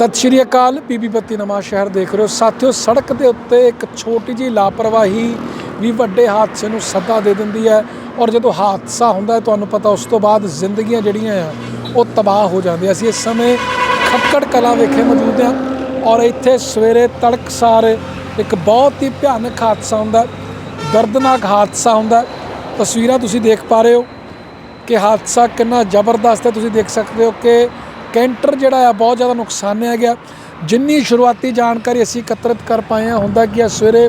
ਸਤਿ ਸ਼੍ਰੀ ਅਕਾਲ। ਬੀਬੀ ਬੱਤੀ ਨਵਾਂ ਸ਼ਹਿਰ ਦੇਖ ਰਹੇ ਹੋ। ਸਾਥੀਓ, ਸੜਕ ਦੇ ਉੱਤੇ ਇੱਕ ਛੋਟੀ ਜਿਹੀ ਲਾਪਰਵਾਹੀ ਵੀ ਵੱਡੇ ਹਾਦਸੇ ਨੂੰ ਸੱਦਾ ਦੇ ਦਿੰਦੀ ਹੈ ਔਰ ਜਦੋਂ ਹਾਦਸਾ ਹੁੰਦਾ ਹੈ, ਤੁਹਾਨੂੰ ਪਤਾ ਉਸ ਤੋਂ ਬਾਅਦ ਜ਼ਿੰਦਗੀਆਂ ਜਿਹੜੀਆਂ ਆ, ਉਹ ਤਬਾਹ ਹੋ ਜਾਂਦੀਆਂ। ਅਸੀਂ ਇਸ ਸਮੇਂ ਖੱਕੜ ਕਲਾ ਵੇਖੇ ਮੌਜੂਦ ਹਾਂ ਔਰ ਇੱਥੇ ਸਵੇਰੇ ਤੜਕਸਾਰ ਇੱਕ ਬਹੁਤ ਹੀ ਭਿਆਨਕ ਹਾਦਸਾ ਹੁੰਦਾ ਦਰਦਨਾਕ ਹਾਦਸਾ ਹੁੰਦਾ ਤਸਵੀਰਾਂ ਤੁਸੀਂ ਦੇਖ ਪਾ ਰਹੇ ਹੋ ਕਿ ਹਾਦਸਾ ਕਿੰਨਾ ਜ਼ਬਰਦਸਤ ਹੈ। ਤੁਸੀਂ ਦੇਖ ਸਕਦੇ ਹੋ ਕਿ ਕੈਂਟਰ ਜਿਹੜਾ ਆ, ਬਹੁਤ ਜ਼ਿਆਦਾ ਨੁਕਸਾਨਿਆ ਗਿਆ। ਜਿੰਨੀ ਸ਼ੁਰੂਆਤੀ ਜਾਣਕਾਰੀ ਅਸੀਂ ਇਕੱਤਰਿਤ ਕਰ ਪਾਏ ਹਾਂ, ਹੁੰਦਾ ਕਿ ਆ, ਸਵੇਰੇ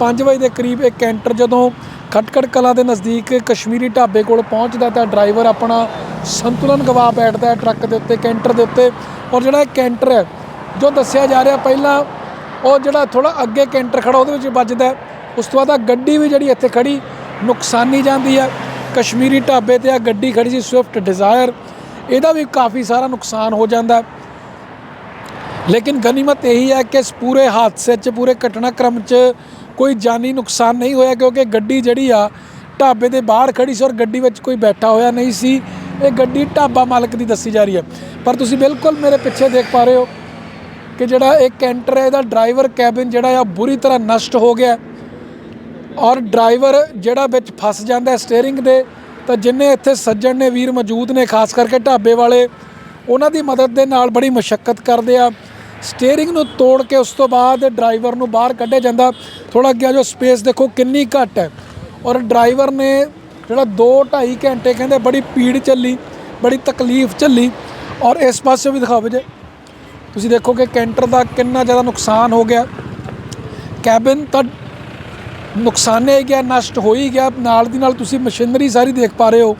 5 ਵਜੇ ਦੇ ਕਰੀਬ ਇਹ ਕੈਂਟਰ ਜਦੋਂ ਖਟਕੜ ਕਲਾਂ ਦੇ ਨਜ਼ਦੀਕ ਕਸ਼ਮੀਰੀ ਢਾਬੇ ਕੋਲ ਪਹੁੰਚਦਾ, ਤਾਂ ਡਰਾਈਵਰ ਆਪਣਾ ਸੰਤੁਲਨ ਗਵਾ ਬੈਠਦਾ ਹੈ ਟਰੱਕ ਦੇ ਉੱਤੇ, ਕੈਂਟਰ ਦੇ ਉੱਤੇ। ਔਰ ਜਿਹੜਾ ਇਹ ਕੈਂਟਰ ਹੈ, ਜੋ ਦੱਸਿਆ ਜਾ ਰਿਹਾ ਪਹਿਲਾਂ, ਉਹ ਜਿਹੜਾ ਥੋੜਾ ਅੱਗੇ ਕੈਂਟਰ ਖੜਾ ਉਹਦੇ ਵਿੱਚ ਵੱਜਦਾ ਉਸ ਤੋਂ ਬਾਅਦ ਆ ਗੱਡੀ ਵੀ ਜਿਹੜੀ ਇੱਥੇ ਖੜੀ ਨੁਕਸਾਨੀ ਜਾਂਦੀ ਹੈ। ਕਸ਼ਮੀਰੀ ਢਾਬੇ ਤੇ ਆ ਗੱਡੀ ਖੜੀ ਸੀ, ਸਵਿਫਟ ਡਿਜ਼ਾਇਰ। ਇਹਦਾ ਵੀ ਕਾਫੀ ਸਾਰਾ ਨੁਕਸਾਨ ਹੋ ਜਾਂਦਾ ਲੇਕਿਨ ਗਨੀਮਤ ਇਹੀ ਹੈ ਕਿ ਇਸ ਪੂਰੇ ਹਾਦਸੇ 'ਚ, ਪੂਰੇ ਘਟਨਾਕ੍ਰਮ 'ਚ ਕੋਈ ਜਾਨੀ ਨੁਕਸਾਨ ਨਹੀਂ ਹੋਇਆ, ਕਿਉਂਕਿ ਗੱਡੀ ਜਿਹੜੀ ਆ, ਢਾਬੇ ਦੇ ਬਾਹਰ ਖੜੀ ਸੀ ਔਰ ਗੱਡੀ ਵਿੱਚ ਕੋਈ ਬੈਠਾ ਹੋਇਆ ਨਹੀਂ ਸੀ। ਇਹ ਗੱਡੀ ਢਾਬਾ ਮਾਲਕ ਦੀ ਦੱਸੀ ਜਾ ਰਹੀ ਹੈ। ਪਰ ਤੁਸੀਂ ਬਿਲਕੁਲ ਮੇਰੇ ਪਿੱਛੇ ਦੇਖ ਪਾ ਰਹੇ ਹੋ ਕਿ ਜਿਹੜਾ ਇਹ ਕੈਂਟਰ ਹੈ, ਇਹਦਾ ਡਰਾਈਵਰ ਕੈਬਿਨ ਜਿਹੜਾ ਆ ਬੁਰੀ ਤਰ੍ਹਾਂ ਨਸ਼ਟ ਹੋ ਗਿਆ ਔਰ ਡਰਾਈਵਰ ਜਿਹੜਾ ਵਿੱਚ ਫਸ ਜਾਂਦਾ ਹੈ ਦੇ ਤਾਂ ਜਿੰਨੇ ਇੱਥੇ ਸੱਜਣ ਨੇ, ਵੀਰ ਮੌਜੂਦ ਨੇ, ਖਾਸ ਕਰਕੇ ਢਾਬੇ ਵਾਲੇ, ਉਹਨਾਂ ਦੀ ਮਦਦ ਦੇ ਨਾਲ ਬੜੀ ਮੁਸ਼ਕਲ ਕਰਦੇ ਆ। ਸਟੀਅਰਿੰਗ ਨੂੰ ਤੋੜ ਕੇ ਉਸ ਤੋਂ ਬਾਅਦ ਡਰਾਈਵਰ ਨੂੰ ਬਾਹਰ ਕੱਢਿਆ ਜਾਂਦਾ। ਥੋੜਾ ਅੱਗੇ ਜੋ ਸਪੇਸ ਦੇਖੋ ਕਿੰਨੀ ਘੱਟ ਹੈ। ਔਰ ਡਰਾਈਵਰ ਨੇ ਜਿਹੜਾ 2 2.5 ਘੰਟੇ ਕਹਿੰਦੇ ਬੜੀ ਪੀੜ ਚੱਲੀ ਬੜੀ ਤਕਲੀਫ ਚੱਲੀ ਔਰ ਇਸ ਪਾਸੇ ਵੀ ਦਿਖਾਓ ਜੇ ਤੁਸੀਂ ਦੇਖੋ ਕਿ ਕੈਂਟਰ ਦਾ ਕਿੰਨਾ ਜ਼ਿਆਦਾ ਨੁਕਸਾਨ ਹੋ ਗਿਆ। ਕੈਬਿਨ ਤਾਂ ਨੁਕਸਾਨੇ ਗਿਆ, ਨਸ਼ਟ ਹੋ ਹੀ ਗਿਆ, ਨਾਲ ਦੀ ਨਾਲ ਤੁਸੀਂ ਮਸ਼ੀਨਰੀ ਸਾਰੀ ਦੇਖ ਪਾ ਰਹੇ ਹੋ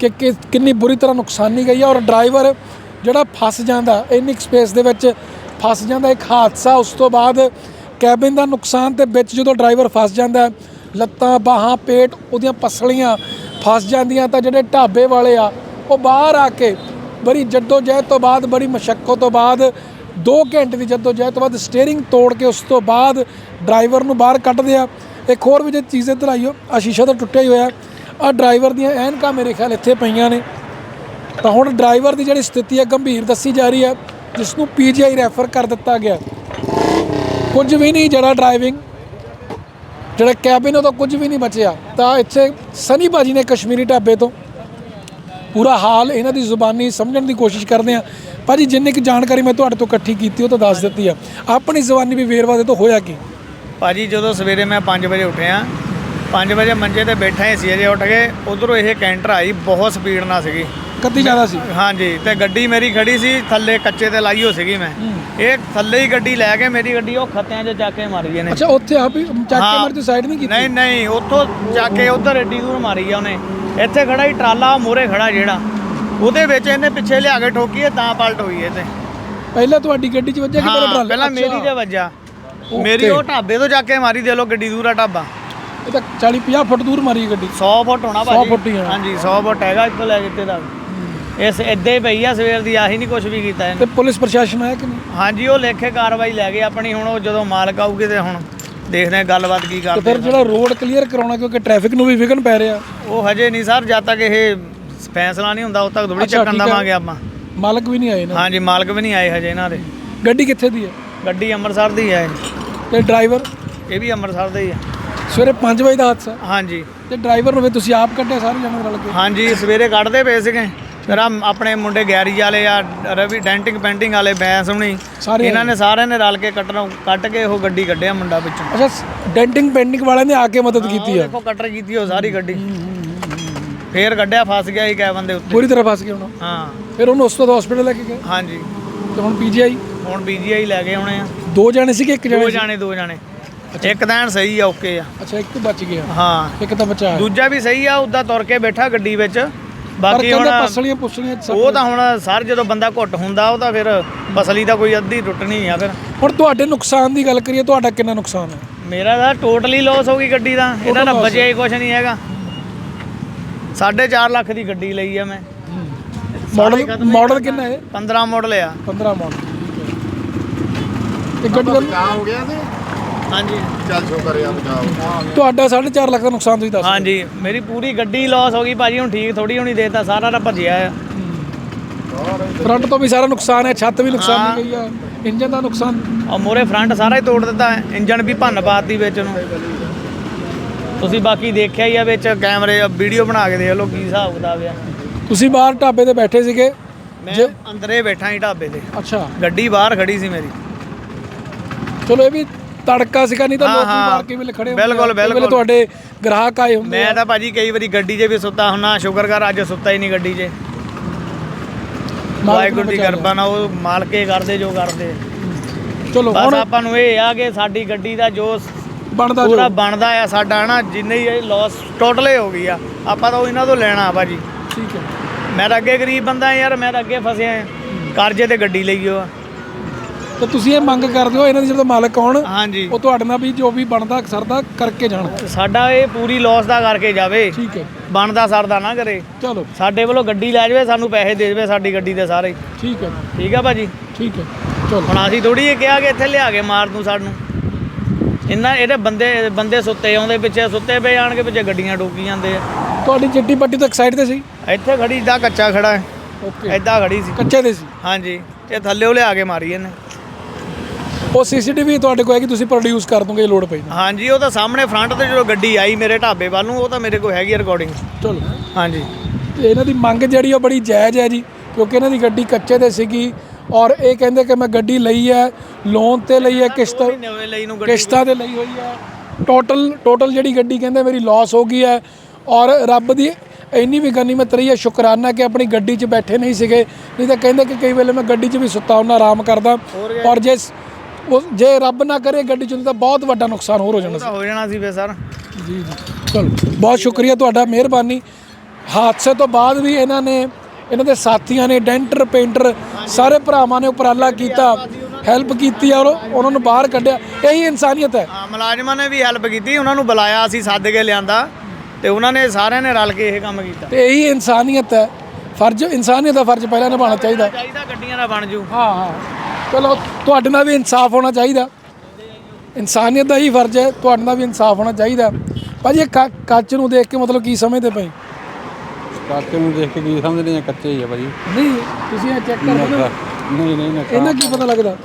ਕਿ ਕਿੰਨੀ ਬੁਰੀ ਤਰ੍ਹਾਂ ਨੁਕਸਾਨੀ ਗਈ ਹੈ ਔਰ ਡਰਾਈਵਰ ਜਿਹੜਾ ਫਸ ਜਾਂਦਾ, ਇੰਨੀ ਸਪੇਸ ਦੇ ਵਿੱਚ ਫਸ ਜਾਂਦਾ, ਇੱਕ ਹਾਦਸਾ ਉਸ ਤੋਂ ਬਾਅਦ ਕੈਬਿਨ ਦਾ ਨੁਕਸਾਨ ਤੇ ਵਿੱਚ ਜਦੋਂ ਡਰਾਈਵਰ ਫਸ ਜਾਂਦਾ, ਲੱਤਾਂ, ਬਾਹਾਂ, ਪੇਟ ਉਹਦੀਆਂ ਪਸਲੀਆਂ ਫਸ ਜਾਂਦੀਆਂ ਤਾਂ ਜਿਹੜੇ ਢਾਬੇ ਵਾਲੇ ਆ, ਉਹ ਬਾਹਰ ਆ ਕੇ ਬੜੀ ਜਹਿਦ ਤੋਂ ਬਾਅਦ, ਬੜੀ ਮਸ਼ੱਕਤ ਤੋਂ ਬਾਅਦ 2 ਘੰਟੇ ਦੀ ਜਹਿਦ ਤੋਂ ਬਾਅਦ ਸਟੀਅਰਿੰਗ ਤੋੜ ਕੇ ਉਸ ਤੋਂ ਬਾਅਦ ਡਰਾਈਵਰ ਨੂੰ ਬਾਹਰ ਕੱਢਦੇ ਆ। ਇੱਕ ਹੋਰ ਵੀ ਜੇ ਚੀਜ਼ ਇੱਧਰ ਆਈਓ ਆ ਸ਼ੀਸ਼ਾ ਤਾਂ ਟੁੱਟਿਆ ਹੀ ਹੋਇਆ। ਆ ਡਰਾਈਵਰ ਦੀਆਂ ਐਨਕਾਂ ਮੇਰੇ ਖਿਆਲ ਇੱਥੇ ਪਈਆਂ ਨੇ। ਤਾਂ ਹੁਣ ਡਰਾਈਵਰ ਦੀ ਜਿਹੜੀ ਸਥਿਤੀ ਹੈ, ਗੰਭੀਰ ਦੱਸੀ ਜਾ ਰਹੀ ਹੈ ਜਿਸ ਨੂੰ ਪੀਜੀਆਈ ਰੈਫਰ ਕਰ ਦਿੱਤਾ ਗਿਆ। ਕੁਝ ਵੀ ਨਹੀਂ ਜਿਹੜਾ ਡਰਾਈਵਿੰਗ, ਜਿਹੜਾ ਕੈਬਿਨ ਉਹ ਤਾਂ ਕੁਝ ਵੀ ਨਹੀਂ ਬਚਿਆ। ਤਾਂ ਇੱਥੇ ਸਨੀ ਬਾਜੀ ਨੇ ਕਸ਼ਮੀਰੀ ਢਾਬੇ ਤੋਂ ਪੂਰਾ ਹਾਲ ਇਹਨਾਂ ਦੀ ਜ਼ੁਬਾਨੀ ਸਮਝਣ ਦੀ ਕੋਸ਼ਿਸ਼ ਕਰਦੇ ਆ ਭਾਜੀ, ਜਿੰਨੀ ਕੁ ਜਾਣਕਾਰੀ ਮੈਂ ਤੁਹਾਡੇ ਤੋਂ ਇਕੱਠੀ ਕੀਤੀ, ਉਹ ਤਾਂ ਦੱਸ ਦਿੱਤੀ ਆ। ਆਪਣੀ ਜ਼ੁਬਾਨੀ ਵੀ ਵੇਰਵਾ ਦੇ ਤੋਂ ਹੋਇਆ ਕੀ? ਭਾਜੀ ਜਦੋਂ ਸਵੇਰੇ ਮੈਂ 5 ਵਜੇ ਉੱਠਿਆ 5 ਵਜੇ ਮੰਜੇ ਤੇ ਬੈਠਾ ਹੀ ਸੀ ਅਜੇ ਉੱਠ ਕੇ ਉਧਰੋਂ ਇਹ ਕੈਂਟਰ ਆਈ ਬਹੁਤ ਸਪੀਡ ਨਾਲ ਸੀਗੀ। ਕੱਤੀ ਜ਼ਿਆਦਾ ਸੀ? ਹਾਂਜੀ ਤੇ ਗੱਡੀ ਮੇਰੀ ਖੜੀ ਸੀ ਥੱਲੇ ਕੱਚੇ ਤੇ ਲਾਈ ਹੋ ਸੀਗੀ ਮੈਂ। ਇਹ ਥੱਲੇ ਹੀ ਗੱਡੀ ਲੈ ਕੇ ਮੇਰੀ ਗੱਡੀ ਉਹ ਖੱਤਿਆਂ 'ਚ ਜਾ ਕੇ ਮਾਰ ਗਈ ਨੇ ਅੱਛਾ ਉੱਥੇ ਆਪ ਹੀ ਚੱਕ ਕੇ। ਮਾਰ ਤੇ ਸਾਈਡ ਨਹੀਂ ਕੀਤੀ? ਨਹੀਂ ਨਹੀਂ ਉੱਥੋਂ ਜਾ ਕੇ ਉਧਰ ਏਡੀ ਦੂਰ ਮਾਰੀ ਆ ਉਹਨੇ। ਇੱਥੇ ਖੜਾ ਹੀ ਟਰਾਲਾ ਮੂਰੇ ਖੜਾ ਜਿਹੜਾ। ਉਹਦੇ ਵਿੱਚ ਇਹਨੇ ਪਿੱਛੇ ਲਿਆ ਕੇ ਠੋਕੀ ਤਾਂ ਪਲਟ ਹੋਈ ਇਹ ਤੇ। ਪਹਿਲਾਂ ਤੁਹਾਡੀ ਗੱਡੀ 'ਚ ਵੱਜਿਆ ਕਿ ਪਹਿਲਾਂ ਟਰਾਲੇ? ਪਹਿਲਾਂ ਮੇਰੀ ਤੇ ਵੱਜਾ ਮੇਰੀ ਉਹ ਢਾਬੇ ਤੋਂ ਜਾ ਕੇ ਮਾਰੀ ਦੇ ਲੋ ਗੱਡੀ ਦੂਰ ਆ ਢਾਬਾ। ਇਹ ਤਾਂ 40 50 ਫੁੱਟ ਦੂਰ ਮਾਰੀ ਗੱਡੀ। 100 ਫੁੱਟ ਹੋਣਾ 100 ਭਾਜੀ। ਫੁੱਟ ਹੀ। ਹਾਂਜੀ 100 ਫੁੱਟ ਹੈਗਾ ਇੱਥੋਂ ਲੈ ਕੇ ਇੱਥੇ ਤੱਕ। ਇਸ ਇੱਦਾਂ ਹੀ ਪਈ ਆ ਸਵੇਰ ਦੀ ਆਹੀ ਨਹੀਂ ਕੁਝ ਵੀ ਕੀਤਾ ਇਹਨੇ। ਤੇ ਪੁਲਿਸ ਪ੍ਰਸ਼ਾਸਨ ਆਇਆ ਕਿ ਨਹੀਂ? ਹਾਂਜੀ ਉਹ ਲੇਖੇ ਕਾਰਵਾਈ ਲੈ ਗਏ ਆਪਣੀ ਹੁਣ ਉਹ ਜਦੋਂ ਮਾਲਕ ਆਊਗੇ ਤੇ ਹੁਣ ਦੇਖਦੇ ਆ ਗੱਲਬਾਤ ਕੀ ਤੇ ਕਰਦੇ ਫਿਰ ਜਿਹੜਾ ਰੋਡ ਕਲੀਅਰ ਕਰਾਉਣਾ ਕਿਉਂਕਿ ਟ੍ਰੈਫਿਕ ਨੂੰ ਵੀ ਵਿਘਨ ਪੈ ਰਿਹਾ। ਉਹ ਹਜੇ ਨਹੀਂ ਸਰ ਜਦ ਤੱਕ ਇਹ ਫੈਸਲਾ ਨਹੀਂ ਹੁੰਦਾ ਉਦ ਤੱਕ ਅੱਛਾ, ਚੱਕਣ ਠੀਕ ਹੈ। ਦਵਾਂਗੇ ਆਪਾਂ। ਮਾਲਕ ਵੀ ਨਹੀਂ ਆਏ ਨਾ। ਹਾਂਜੀ ਮਾਲਕ ਵੀ ਨਹੀਂ ਆਏ ਹਜੇ ਇਹਨਾਂ ਦੇ। ਗੱਡੀ ਕਿੱਥੇ ਦੀ ਹੈ? ਗੱਡੀ ਅੰਮ੍ਰਿਤਸਰ ਦੀ ਹੈ। ਤੇ ਡਰਾਈਵਰ ਇਹ ਵੀ ਅੰਮ੍ਰਿਤਸਰ ਦਾ ਹੀ ਆ। ਸਵੇਰੇ 5 ਵਜੇ ਦਾ ਹਾਦਸਾ? ਹਾਂਜੀ। ਤੇ ਡਰਾਈਵਰ ਨੂੰ ਵੀ ਤੁਸੀਂ ਆਪ ਕੱਢਿਆ ਸਾਰੇ ਜਣੇ ਰਲ ਕੇ? ਹਾਂਜੀ ਸਵੇਰੇ ਕੱਢਦੇ ਪਏ ਸੀਗੇ। ਫਿਰ ਆ ਆਪਣੇ ਮੁੰਡੇ ਗੈਰੀ ਵਾਲੇ ਆ ਰਵੀ ਡੈਂਟਿੰਗ ਪੈਂਟਿੰਗ ਵਾਲੇ ਬੈਂਸ ਹੁਣੀ। ਇਹਨਾਂ ਨੇ ਸਾਰਿਆਂ ਨੇ ਰਲ ਕੇ ਕੱਟਣਾ ਕੱਟ ਕੇ ਉਹ ਗੱਡੀ ਕੱਢਿਆ ਮੁੰਡਾ ਵਿੱਚੋਂ। ਅੱਛਾ ਡੈਂਟਿੰਗ ਪੈਂਟਿੰਗ ਵਾਲਿਆਂ ਨੇ ਆ ਕੇ ਮਦਦ ਕੀਤੀ ਆ? ਦੇਖੋ ਕਟਰ ਕੀਤੀ ਉਹ ਸਾਰੀ ਗੱਡੀ। ਫੇਰ ਕੱਢਿਆ ਫਸ ਗਿਆ ਸੀ ਕੈਬਨ ਦੇ ਉੱਤੇ। ਪੂਰੀ ਤਰ੍ਹਾਂ ਫਸ ਗਿਆ ਹੁਣ? ਹਾਂ। ਫਿਰ ਉਹਨੂੰ ਉਸ ਤੋਂ ਹਸਪੀਟਲ ਲੈ ਕੇ ਗਏ? ਹਾਂਜੀ। ਤੇ ਹੁਣ ਪੀਜੀਆਈ? ਹੁਣ ਪੀਜੀਆਈ ਲੈ ਕੇ ਆਉਣੇ ਆ। ਦੋ ਜਣੇ ਸੀਗੇ ਇੱਕ ਦੋ ਜਣੇ ਸੀ? ਜਾਣੇ ਦੋ ਜਾਣੇ। ਇੱਕ ਤਾਂ ਐਨ ਸਹੀ ਆ ਓਕੇ ਆ। ਅੱਛਾ ਇੱਕ ਬਚ ਗਿਆ। ਹਾਂ। ਇੱਕ ਤਾਂ ਬਚਾ। ਹੈ। ਦੂਜਾ ਵੀ ਸਹੀ ਆ ਉਦਾਂ ਤੁਰ ਕੇ ਬੈਠਾ ਗੱਡੀ ਵਿੱਚ। ਪਰ ਬਾਕੀ ਹੁਣ ਕਹਿੰਦੇ ਪਸਲੀਆਂ ਪੁਸਲੀਆਂ ਸਭ- ਉਹ ਤਾਂ ਹੁਣ ਸਰ ਜਦੋਂ ਬੰਦਾ ਘੁੱਟ ਹੁੰਦਾ ਉਹ ਤਾਂ ਫਿਰ ਪਸਲੀ ਦਾ ਕੋਈ ਅੱਧੀ ਟੁੱਟਣੀ ਆ ਫਿਰ। ਹੁਣ ਤੁਹਾਡੇ ਨੁਕਸਾਨ ਦੀ ਗੱਲ ਕਰੀਏ ਤੁਹਾਡਾ ਕਿੰਨਾ ਨੁਕਸਾਨ ਹੈ? ਮੇਰਾ ਤਾਂ ਟੋਟਲੀ ਲਾਸ ਹੋ ਗਈ ਗੱਡੀ ਦਾ। ਇਹਦਾ ਤਾਂ loss ਬਚਿਆ ਹੀ। ਕੁਝ ਨਹੀਂ ਹੈਗਾ। 4.5 ਲੱਖ ਦੀ ਗੱਡੀ ਲਈ ਆ ਮੈਂ। ਮਾਡਲ ਮਾਡਲ ਕਿੰਨਾ ਹੈ? 15 ਮਾਡਲ ਆ। 15 ਮਾਡਲ। ਇਹ ਗੱਡੀ ਦਾ ਬਚਾਅ ਹੋ ਗਿਆ ਤੇ ਹਾਂਜੀ। ਚੱਲ ਸ਼ੁਕਰ ਆ ਬਚਾਅ ਤੁਹਾਡਾ 4.5 ਲੱਖ ਦਾ ਨੁਕਸਾਨ ਤੁਸੀਂ ਦੱਸ ਹਾਂਜੀ ਮੇਰੀ ਪੂਰੀ ਗੱਡੀ ਲਾਸ ਹੋ ਗਈ ਭਾਜੀ ਹੁਣ ਠੀਕ ਥੋੜੀ ਹੋਣੀ ਦੇਤਾ ਸਾਰਾ ਤਾਂ ਭੱਜਿਆ ਆ। ਫਰੰਟ ਤੋਂ ਵੀ ਸਾਰਾ ਨੁਕਸਾਨ ਹੈ ਛੱਤ ਵੀ ਨੁਕਸਾਨੀ ਗਈ ਆ। ਇੰਜਨ ਦਾ ਨੁਕਸਾਨ। ਆ ਮੋਰੇ ਫਰੰਟ ਸਾਰਾ ਹੀ ਤੋੜ ਦਿੱਤਾ ਹੈ। ਇੰਜਣ ਵੀ ਭੰਨ ਪਾਤੀ ਵਿੱਚ ਨੂੰ। ਤੁਸੀਂ ਬਾਕੀ ਦੇਖਿਆ ਹੀ ਆ ਵਿੱਚ ਕੈਮਰੇ ਵੀਡੀਓ ਬਣਾ ਕੇ ਦੇਖ ਲਓ ਕੀ ਹਿਸਾਬ ਕਿਤਾਬ ਆ। ਤੁਸੀਂ ਬਾਹਰ ਢਾਬੇ ਤੇ ਬੈਠੇ ਸੀਗੇ? ਮੈਂ ਅੰਦਰੇ ਬੈਠਾ ਹੀ ਢਾਬੇ ਤੇ। ਅੱਛਾ। ਗੱਡੀ ਬਾਹਰ ਖੜੀ ਸੀ ਮੇਰੀ। ਚਲੋ ਇਹ ਵੀ ਤੜਕਾ ਸੀਗਾ ਨਹੀਂ ਤਾਂ ਹਾਂ, ਲੋਕ ਵੀ ਹਾਂ। ਕੇ ਵੇਲੇ ਖੜੇ ਹੁੰਦੇ ਆ। ਬਿਲਕੁਲ, ਕਈ ਵੇਲੇ ਬਿਲਕੁਲ। ਤੁਹਾਡੇ ਗ੍ਰਾਹਕ ਆਏ ਹੁੰਦੇ ਮੈਂ ਆ? ਤਾਂ ਭਾਜੀ ਕਈ ਵਾਰੀ ਗੱਡੀ 'ਚ ਵੀ ਸੁੱਤਾ ਹੁੰਨਾ ਸ਼ੁਕਰ ਕਰ ਅੱਜ ਸੁੱਤਾ ਹੀ ਨਹੀਂ ਗੱਡੀ 'ਚ। ਵਾਹਿਗੁਰੂ ਦੀ ਬਚਾ ਲਿਆ। ਕਿਰਪਾ ਨਾਲ ਉਹ ਮਾਲਕੇ ਕਰਦੇ ਜੋ ਕਰਦੇ। ਚਲੋ ਬਸ ਹੁਣ ਆਪਾਂ ਨੂੰ ਇਹ ਆ ਕਿ ਸਾਡੀ ਗੱਡੀ ਦਾ ਜੋ ਬਣਦਾ ਪੂਰਾ ਜੋ ਬਣਦਾ ਆ ਸਾਡਾ ਨਾ ਜਿੰਨੇ ਹੀ ਇਹ ਲਾਸ ਟੋਟਲੇ ਹੋ ਗਈ ਆ ਆਪਾਂ ਤਾਂ ਉਹ ਇਹਨਾਂ ਤੋਂ ਲੈਣਾ ਆ ਭਾਜੀ। ਠੀਕ ਹੈ। ਮੈਂ ਤਾਂ ਅੱਗੇ ਗਰੀਬ ਬੰਦਾ ਯਾਰ ਮੈਂ ਤਾਂ ਅੱਗੇ ਫਸਿਆ ਆ ਕਰਜ਼ੇ ਤੇ ਗੱਡੀ ਲਈ ਆ ਤਾਂ ਤੁਸੀਂ ਇਹ ਮੰਗ ਕਰਦੇ ਹੋ ਇਹਨਾਂ ਦੇ ਜਦੋਂ ਮਾਲਕ ਹਾਂਜੀ। ਉਹ ਤੁਹਾਡੇ ਨਾਲ ਵੀ ਜੋ ਵੀ ਬਣਦਾ ਸਰਦਾ ਕਰਕੇ ਜਾਣ। ਸਾਡਾ ਇਹ ਪੂਰੀ ਲਾਸ ਦਾ ਕਰਕੇ ਜਾਵੇ। ਠੀਕ ਹੈ। ਬਣਦਾ ਸਰਦਾ ਨਾ ਕਰੇ। ਚਲੋ। ਸਾਡੇ ਵੱਲੋਂ ਗੱਡੀ ਲੈ ਜਾਵੇ ਸਾਨੂੰ ਪੈਸੇ ਦੇ ਦੇਵੇ ਸਾਡੀ ਗੱਡੀ ਦੇ ਸਾਰੇ। ਠੀਕ ਹੈ। ਠੀਕ ਆ ਭਾਜੀ? ਠੀਕ ਹੈ। ਚਲੋ। ਹੁਣ ਅਸੀਂ ਥੋੜੀ ਇਹ ਕਿਹਾ ਕਿ ਇੱਥੇ ਲਿਆ ਕੇ ਮਾਰ ਦੂੰ ਸਾਨੂੰ। ਇੰਨਾ ਇਹਦੇ ਬੰਦੇ ਬੰਦੇ ਸੁੱਤੇ ਆਉਂਦੇ ਪਿੱਛੇ ਸੁੱਤੇ ਪਏ ਆਣ ਕੇ ਪਿੱਛੇ ਗੱਡੀਆਂ ਡੋਕੀ ਜਾਂਦੇ ਆ। ਤੁਹਾਡੀ ਚਿੱਟੀ ਪੱਟੀ ਤੋਂ ਸਾਈਡ ਤੇ ਸੀ? ਇੱਥੇ ਖੜੀ ਦਾ ਕੱਚਾ ਖੜਾ ਹੈ। ਓਕੇ। ਐਦਾਂ ਖੜੀ ਸੀ। ਕੱਚੇ ਦੇ ਸੀ? ਹਾਂਜੀ। ਇਹ ਥੱਲੇ ਉਹ ਲਿਆ ਕੇ ਮਾਰੀ ਇਹਨੇ। ਉਹ ਸੀਸੀਟੀਵੀ ਤੁਹਾਡੇ ਕੋਲ ਹੈ ਕਿ ਤੁਸੀਂ ਪ੍ਰੋਡਿਊਸ ਕਰ ਦੋਗੇ ਲੋੜ ਪਈ ਤਾਂ। ਹਾਂਜੀ ਉਹ ਤਾਂ ਸਾਹਮਣੇ ਫਰੰਟ ਤੇ ਜਦੋਂ ਗੱਡੀ ਆਈ ਮੇਰੇ ਢਾਬੇ ਵੱਲ ਨੂੰ ਉਹ ਤਾਂ ਮੇਰੇ ਕੋਲ ਹੈਗੀ ਰਿਕਾਰਡਿੰਗ ਚਲੋ। ਹਾਂਜੀ। ਤੇ ਇਹਨਾਂ ਦੀ ਮੰਗ ਜਿਹੜੀ ਉਹ ਬੜੀ ਜਾਇਜ਼ ਹੈ ਜੀ ਕਿਉਂਕਿ ਇਹਨਾਂ ਦੀ ਗੱਡੀ ਕੱਚੇ ਤੇ ਸੀਗੀ ਔਰ ਇਹ ਕਹਿੰਦੇ ਕਿ ਮੈਂ ਗੱਡੀ ਲਈ ਹੈ ਲੋਨ ਤੇ ਲਈ ਹੈ ਕਿਸ਼ਤ ਨਵੇਂ ਲਈ ਨੂੰ ਗੱਡੀ ਕਿਸ਼ਤਾਂ ਤੇ ਲਈ ਹੋਈ ਹੈ। ਟੋਟਲ ਟੋਟਲ ਜਿਹੜੀ ਗੱਡੀ ਕਹਿੰਦੇ ਮੇਰੀ ਲਾਸ ਹੋ ਗਈ ਹੈ ਔਰ ਰੱਬ ਦੀ ਇੰਨੀ ਵੀ ਗਨੀਮਤ ਰਹੀ ਹੈ ਸ਼ੁਕਰਾਨਾ ਕਿ ਆਪਣੀ ਗੱਡੀ 'ਚ ਬੈਠੇ ਨਹੀਂ ਸੀਗੇ। ਨਹੀਂ ਤਾਂ ਕਹਿੰਦੇ ਕਿ ਕਈ ਵੇਲੇ ਮੈਂ ਗੱਡੀ 'ਚ ਵੀ ਸੁੱਤਾ ਹੁੰਦਾ ਆਰਾਮ ਕਰਦਾ। ਔਰ ਜੇ ਸ- ਉਹ ਜੇ ਰੱਬ ਨਾ ਕਰੇ ਗੱਡੀ 'ਚ ਤਾਂ ਬਹੁਤ ਵੱਡਾ ਨੁਕਸਾਨ ਹੋਰ ਹੋ ਜਾਣਾ ਸੀ ਤਾਂ ਹੋ ਜਾਣਾ ਸੀ ਫੇ ਸਰ। ਜੀ ਜੀ। ਚਲੋ ਬਹੁਤ ਸ਼ੁਕਰੀਆ ਤੁਹਾਡਾ ਮਿਹਰਬਾਨੀ। ਹਾਦਸੇ ਤੋਂ ਬਾਅਦ ਵੀ ਇਹਨਾਂ ਨੇ ਇਹਨਾਂ ਦੇ ਸਾਥੀਆਂ ਨੇ ਡੈਂਟਰ ਪੇਂਟਰ ਸਾਰੇ ਭਰਾਵਾਂ ਨੇ ਉਪਰਾਲਾ ਕੀਤਾ ਹੈਲਪ ਕੀਤੀ ਔਰ ਉਹਨਾਂ ਨੂੰ ਬਾਹਰ ਕੱਢਿਆ। ਇਹੀ ਇਨਸਾਨੀਅਤ ਹੈ। ਹਾਂ ਮੁਲਾਜ਼ਮਾਂ ਨੇ ਵੀ ਹੈਲਪ ਕੀਤੀ ਉਹਨਾਂ ਨੂੰ ਬੁਲਾਇਆ ਅਸੀਂ ਸੱਦ ਕੇ ਲਿਆਂਦਾ ਤੇ ਉਹਨਾਂ ਨੇ ਸਾਰਿਆਂ ਨੇ ਰਲ ਕੇ ਇਹ ਕੰਮ ਕੀਤਾ। ਤੇ ਇਹੀ ਇਨਸਾਨੀਅਤ ਹੈ। ਫਰਜ਼ ਇਨਸਾਨੀਅਤ ਦਾ ਫਰਜ਼ ਪਹਿਲਾਂ ਨਿਭਾਉਣਾ ਚਾਹੀਦਾ। ਚਾਹੀਦਾ ਗੱਡੀਆਂ ਦਾ ਬਣ ਜੂ। ਹਾਂ ਹਾਂ। ਚਲੋ ਤੁਹਾਡੇ ਨਾਲ ਵੀ ਇਨਸਾਫ ਹੋਣਾ ਚਾਹੀਦਾ। ਇਨਸਾਨੀਅਤ ਦਾ ਹੀ ਫਰਜ਼ ਹੈ ਤੁਹਾਡੇ ਨਾਲ ਵੀ ਇਨਸਾਫ ਹੋਣਾ ਚਾਹੀਦਾ। ਭਾਜੀ ਇਹ ਕੱਚ- ਕੱਚ ਨੂੰ ਦੇਖ ਕੇ ਮਤਲਬ ਕੀ ਸਮਝਦੇ ਪਏ? ਕਾਕੇ ਨੂੰ ਦੇਖ ਕੇ ਕੀ ਸਮਝਦੇ ਆ ਕੱਚੇ ਹੀ ਆ ਭਾਜੀ। ਨਹੀਂ ਤੁਸੀਂ ਇਹ ਚੈੱਕ ਕਰ ਲਓ ਨਹੀਂ ਨਹੀਂ ਨਕਾ ਇਹਨਾਂ ਕੀ ਪਤਾ ਲੱਗਦਾ?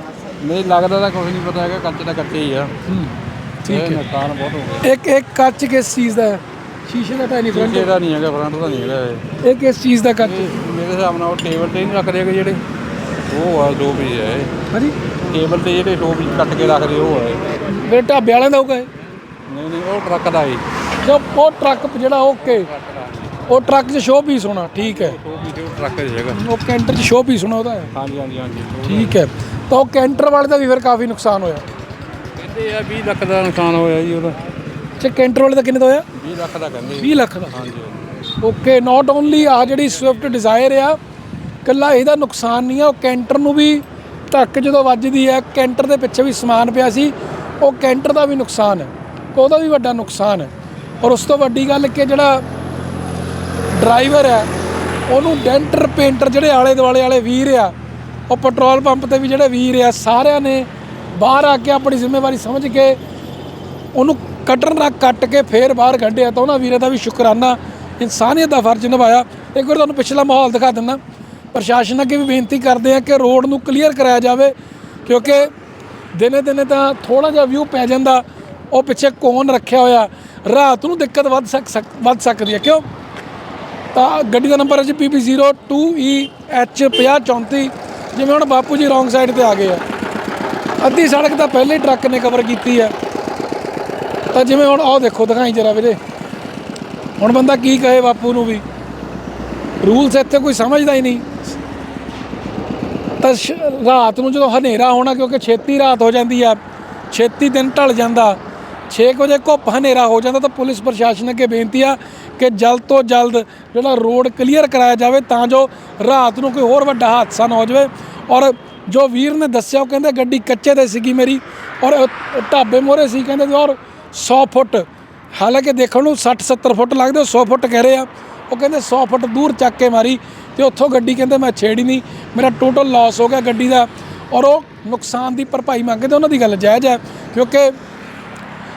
ਨਹੀਂ ਲੱਗਦਾ ਤਾਂ ਕੁਝ ਨਹੀਂ ਪਤਾ ਹੈਗਾ ਕੱਚੇ ਦਾ ਕੱਚੇ ਹੀ ਆ। ਠੀਕ ਇਹ ਨੁਕਸਾਨ ਬਹੁਤ ਹੋ ਗਿਆ। ਇੱਕ ਇੱਕ ਕੱਚ ਕਿਸ ਚੀਜ਼ ਦਾ ਹੈ? ਸ਼ੀਸ਼ੇ ਦਾ ਤਾਂ ਨਹੀਂ ਫਰੰਟ ਦਾ ਨਹੀਂ ਹੈਗਾ ਫਰੰਟ ਦਾ ਨਹੀਂ ਹੈਗਾ ਇਹ। ਇਹ ਕਿਸ ਚੀਜ਼ ਦਾ ਕੱਚ? ਇਹ ਮੇਰੇ ਹਿਸਾਬ ਨਾਲ ਉਹ ਟੇਬਲ ਤੇ ਨਹੀਂ ਰੱਖਦੇ ਹੈਗੇ ਜਿਹੜੇ। ਉਹ ਆ ਦੋ ਪੀਸ ਹੈ। ਹਾਂਜੀ। ਟੇਬਲ ਤੇ ਜਿਹੜੇ ਪੀਸ ਕੱਟ ਕੇ ਰੱਖਦੇ ਉਹ ਇਹ। ਮੇਰੇ ਢਾਬੇ ਵਾਲਿਆਂ ਦਾ ਹੋਊਗਾ ਇਹ? ਨਹੀਂ ਨਹੀਂ ਉਹ ਟਰੱਕ ਦਾ ਹੀ ਜੋ ਉਹ ਟਰੱਕ ਜਿਹੜਾ ਓਕੇ ਉਹ ਟਰੱਕ 'ਚ ਸ਼ੋਅ ਪੀਸ ਹੋਣਾ ਠੀਕ ਹੈ। ਉਹ ਟਰੱਕ ਦੇ ਹੈਗਾ। ਉਹ ਕੈਂਟਰ 'ਚ ਸ਼ੋਅ ਪੀਸ ਹੋਣਾ ਉਹਦਾ। ਹੈ ਹਾਂਜੀ ਹਾਂਜੀ ਹਾਂਜੀ। ਉਹ ਠੀਕ ਹੈ। ਤਾਂ ਉਹ ਕੈਂਟਰ ਵਾਲੇ ਦਾ ਵੀ ਫਿਰ ਕਾਫੀ ਨੁਕਸਾਨ ਹੋਇਆ। ਕਹਿੰਦੇ ਆ 20 ਲੱਖ ਦਾ ਨੁਕਸਾਨ ਹੋਇਆ ਜੀ ਉਹਦਾ। ਅੱਛਾ ਕੈਂਟਰ ਵਾਲੇ ਦਾ ਕਿੰਨੇ ਦਾ ਹੋਇਆ? 20 ਲੱਖ ਦਾ ਕਹਿੰਦੇ 20 ਲੱਖ ਦਾ। ਹਾਂਜੀ ਓਕੇ ਨਾਟ ਓਨਲੀ ਆ ਜਿਹੜੀ ਸਵਿਫਟ ਡਿਜ਼ਾਇਰ ਆ ਕੱਲਾ ਇਹਦਾ ਨੁਕਸਾਨ ਨਹੀਂ ਆ, ਉਹ ਕੈਂਟਰ ਨੂੰ ਵੀ ਧੱਕ ਜਦੋਂ ਵੱਜਦੀ ਹੈ, ਕੈਂਟਰ ਦੇ ਪਿੱਛੇ ਵੀ ਸਮਾਨ ਪਿਆ ਸੀ, ਉਹ ਕੈਂਟਰ ਦਾ ਵੀ ਨੁਕਸਾਨ ਹੈ, ਉਹਦਾ ਵੀ ਵੱਡਾ ਨੁਕਸਾਨ ਹੈ। ਔਰ ਉਸ ਤੋਂ ਵੱਡੀ ਗੱਲ ਕਿ ਜਿਹੜਾ ਡਰਾਈਵਰ ਹੈ, ਉਹਨੂੰ ਡੈਂਟਰ ਪੇਂਟਰ ਜਿਹੜੇ ਆਲੇ ਦੁਆਲੇ ਵਾਲੇ ਵੀਰ ਆ, ਉਹ ਪੈਟਰੋਲ ਪੰਪ ਤੇ ਵੀ ਜਿਹੜੇ ਵੀਰ ਆ, ਸਾਰਿਆਂ ਨੇ ਬਾਹਰ ਆ ਕੇ ਆਪਣੀ ਜ਼ਿੰਮੇਵਾਰੀ ਸਮਝ ਕੇ ਉਹਨੂੰ ਕਟਰ ਨਾਲ ਕੱਟ ਕੇ ਫੇਰ ਬਾਹਰ ਕੱਢਿਆ, ਤਾਂ ਉਹਨਾਂ ਵੀਰਾਂ ਦਾ ਵੀ ਸ਼ੁਕਰਾਨਾ, ਇਨਸਾਨੀਅਤ ਦਾ ਫਰਜ਼ ਨਿਭਾਇਆ। ਇੱਕ ਵਾਰ ਤੁਹਾਨੂੰ ਪਿਛਲਾ ਮਾਹੌਲ ਦਿਖਾ ਦਿੰਦਾ। ਪ੍ਰਸ਼ਾਸਨ ਅੱਗੇ ਵੀ ਬੇਨਤੀ ਕਰਦੇ ਆ ਕਿ ਰੋਡ ਨੂੰ ਕਲੀਅਰ ਕਰਾਇਆ ਜਾਵੇ, ਕਿਉਂਕਿ ਦਿਨੇ ਦਿਨੇ ਤਾਂ ਥੋੜਾ ਜਿਹਾ ਵਿਊ ਪੈ ਜਾਂਦਾ, ਉਹ ਪਿੱਛੇ ਕੋਨ ਰੱਖਿਆ ਹੋਇਆ, ਰਾਤ ਨੂੰ ਦਿੱਕਤ ਵੱਧ ਸਕ ਵੱਧ ਸਕਦੀ ਹੈ। ਕਿਉਂ? ਤਾਂ ਗੱਡੀ ਦਾ ਨੰਬਰ ਹੈ ਜੀ PB02EH5034 ਜਿਵੇਂ ਹੁਣ ਬਾਪੂ ਜੀ ਰੋਂਗ ਸਾਈਡ ਤੇ ਆ ਗਏ ਆ। ਅੱਧੀ ਸੜਕ ਤਾਂ ਪਹਿਲੇ ਟਰੱਕ ਨੇ ਕਵਰ ਕੀਤੀ ਹੈ ਤਾਂ ਜਿਵੇਂ ਹੁਣ ਆਹ ਦੇਖੋ, ਦਿਖਾਈ ਜਰਾ ਵੀਰੇ। ਹੁਣ ਬੰਦਾ ਕੀ ਕਹੇ ਬਾਪੂ ਨੂੰ ਵੀ? ਰੂਲਸ ਇੱਥੇ ਕੋਈ ਸਮਝਦਾ ਹੀ ਨਹੀਂ। ਤਾਂ ਸ਼- ਰਾਤ ਨੂੰ ਜਦੋਂ ਹਨੇਰਾ ਹੋਣਾ ਕਿਉਂਕਿ ਛੇਤੀ ਰਾਤ ਹੋ ਜਾਂਦੀ ਆ, ਛੇਤੀ ਦਿਨ ਢਲ ਜਾਂਦਾ 6 ਵਜੇ ਘੁੱਪ ਹਨੇਰਾ ਹੋ ਜਾਂਦਾ ਤਾਂ ਪੁਲਿਸ ਪ੍ਰਸ਼ਾਸਨ ਅੱਗੇ ਬੇਨਤੀ ਆ ਕਿ ਜਲਦ ਤੋਂ ਜਲਦ ਜਿਹੜਾ ਰੋਡ ਕਲੀਅਰ ਕਰਾਇਆ ਜਾਵੇ ਤਾਂ ਜੋ ਰਾਤ ਨੂੰ ਕੋਈ ਹੋਰ ਵੱਡਾ ਹਾਦਸਾ ਨਾ ਹੋ ਜਾਵੇ। ਔਰ ਜੋ ਵੀਰ ਨੇ ਦੱਸਿਆ, ਉਹ ਕਹਿੰਦੇ ਗੱਡੀ ਕੱਚੇ ਤੇ ਸੀਗੀ ਮੇਰੀ ਔਰ ਢਾਬੇ ਮੋਰੇ ਸੀ, ਕਹਿੰਦੇ ਔਰ 100 ਫੁੱਟ, ਹਾਲਾਂਕਿ ਦੇਖਣ ਨੂੰ 60 70 ਫੁੱਟ ਲੱਗਦੇ, ਉਹ 100 ਫੁੱਟ ਕਹਿ ਰਹੇ ਆ। ਉਹ ਕਹਿੰਦੇ 100 ਫੁੱਟ ਦੂਰ ਚੱਕ ਕੇ ਮਾਰੀ ਤੇ ਉੱਥੋਂ ਗੱਡੀ ਕਹਿੰਦੇ ਮੈਂ ਛੇੜੀ ਨਹੀਂ, ਮੇਰਾ ਟੋਟਲ ਲਾਸ ਹੋ ਗਿਆ ਗੱਡੀ ਦਾ। ਔਰ ਉਹ ਨੁਕਸਾਨ ਦੀ ਭਰਪਾਈ ਮੰਗਦੇ, ਉਹਨਾਂ ਦੀ ਗੱਲ ਜਾਇਜ਼ ਹੈ, ਕਿਉਂਕਿ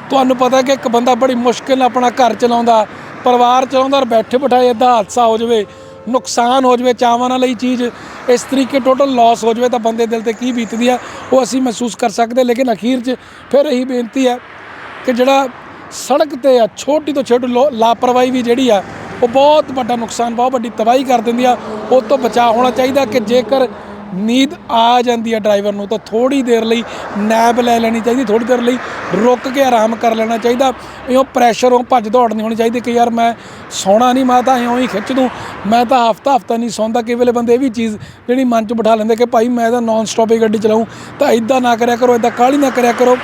ਤੁਹਾਨੂੰ ਪਤਾ ਕਿ ਇੱਕ ਬੰਦਾ ਬੜੀ ਮੁਸ਼ਕਿਲ ਨਾਲ ਆਪਣਾ ਘਰ ਚਲਾਉਂਦਾ, ਪਰਿਵਾਰ ਚਲਾਉਂਦਾ ਔਰ ਬੈਠੇ ਬਿਠਾਏ ਇਦਾਂ ਹਾਦਸਾ ਹੋ ਜਾਵੇ, ਨੁਕਸਾਨ ਹੋ ਜਾਵੇ ਚਾਵਾਂ ਨਾਲ ਲਈ ਚੀਜ਼, ਇਸ ਤਰੀਕੇ ਟੋਟਲ ਲਾਸ ਹੋ ਜਾਵੇ ਤਾਂ ਬੰਦੇ ਦਿਲ ਤੇ ਕੀ ਬੀਤਦੀ ਆ, ਉਹ ਅਸੀਂ ਮਹਿਸੂਸ ਕਰ ਸਕਦੇ, ਲੇਕਿਨ ਅਖੀਰ 'ਚ ਫਿਰ ਇਹੀ ਬੇਨਤੀ ਹੈ ਕਿ ਜਿਹੜਾ ਸੜਕ ਤੇ ਆ, ਛੋਟੀ ਤੋਂ ਛੋਟੀ ਲੋ- ਲਾਪਰਵਾਹੀ ਵੀ ਜਿਹੜੀ ਆ ਉਹ ਬਹੁਤ ਵੱਡਾ ਨੁਕਸਾਨ, ਬਹੁਤ ਵੱਡੀ ਤਬਾਹੀ ਕਰ ਦਿੰਦੀ ਆ। ਉਹ ਤੋਂ ਬਚਾਅ ਹੋਣਾ ਚਾਹੀਦਾ ਕਿ ਜੇਕਰ ਨੀਂਦ ਆ ਜਾਂਦੀ ਹੈ ਡਰਾਈਵਰ ਨੂੰ, ਤਾਂ ਥੋੜੀ ਦੇਰ ਲਈ ਨੈਬ ਲੈ ਲੈਣੀ ਚਾਹੀਦੀ ਥੋੜੀ ਦੇਰ ਲਈ ਰੁਕ ਕੇ ਆਰਾਮ ਕਰ ਲੈਣਾ ਚਾਹੀਦਾ। ਇਉਂ ਪ੍ਰੈਸ਼ਰ ਉਹ ਭੱਜ ਦੌੜ ਨਹੀਂ ਹੋਣੀ ਚਾਹੀਦੀ ਕਿ ਯਾਰ ਮੈਂ ਸੌਣਾ ਨਹੀਂ, ਮੈਂ ਤਾਂ ਇਉਂ ਹੀ ਖਿੱਚ ਦੂੰ। ਮੈਂ ਤਾਂ ਹਫਤਾ ਹਫਤਾ ਨਹੀਂ ਸੌਂਦਾ, ਕਈ ਵੇਲੇ ਬੰਦੇ ਇਹ ਵੀ ਚੀਜ਼ ਜਿਹੜੀ ਮਨ 'ਚ ਬਿਠਾ ਲੈਂਦੇ ਕਿ ਭਾਈ ਮੈਂ ਤਾਂ ਨਾਨ ਸਟਾਪ ਹੀ ਗੱਡੀ ਚਲਾਉਂ ਤਾਂ ਇਦਾਂ ਨਾ ਕਰਿਆ ਕਰੋ ਇਦਾਂ ਕਾਹਲੀ ਨਾ ਕਰਿਆ ਕਰੋ।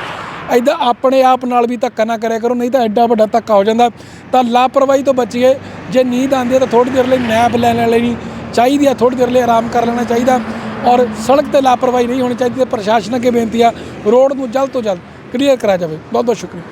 ਇਦਾਂ ਆਪਣੇ ਆਪ ਨਾਲ ਵੀ ਧੱਕਾ ਨਾ ਕਰਿਆ ਕਰੋ, ਨਹੀਂ ਤਾਂ ਐਡਾ ਵੱਡਾ ਧੱਕਾ ਹੋ ਜਾਂਦਾ। ਤਾਂ ਲਾਪਰਵਾਹੀ ਤੋਂ ਬਚੀਏ, ਜੇ ਨੀਂਦ ਆਉਂਦੀ ਹੈ ਤਾਂ ਥੋੜੀ ਦੇਰ ਲਈ ਨੈਪ ਲੈਣ ਲੈਣੀ ਚਾਹੀਦੀ ਆ ਥੋੜੀ ਦੇਰ ਲਈ ਆਰਾਮ ਕਰ ਲੈਣਾ ਚਾਹੀਦਾ। ਔਰ ਸੜਕ ਤੇ ਲਾਪਰਵਾਹੀ ਨਹੀਂ ਹੋਣੀ ਚਾਹੀਦੀ, ਤੇ ਪ੍ਰਸ਼ਾਸਨ ਅੱਗੇ ਬੇਨਤੀ ਆ, ਰੋਡ ਨੂੰ ਜਲਦ ਤੋਂ ਜਲਦ ਕਲੀਅਰ ਕਰਾਇਆ ਜਾਵੇ। ਬਹੁਤ ਬਹੁਤ ਸ਼ੁਕਰੀਆ।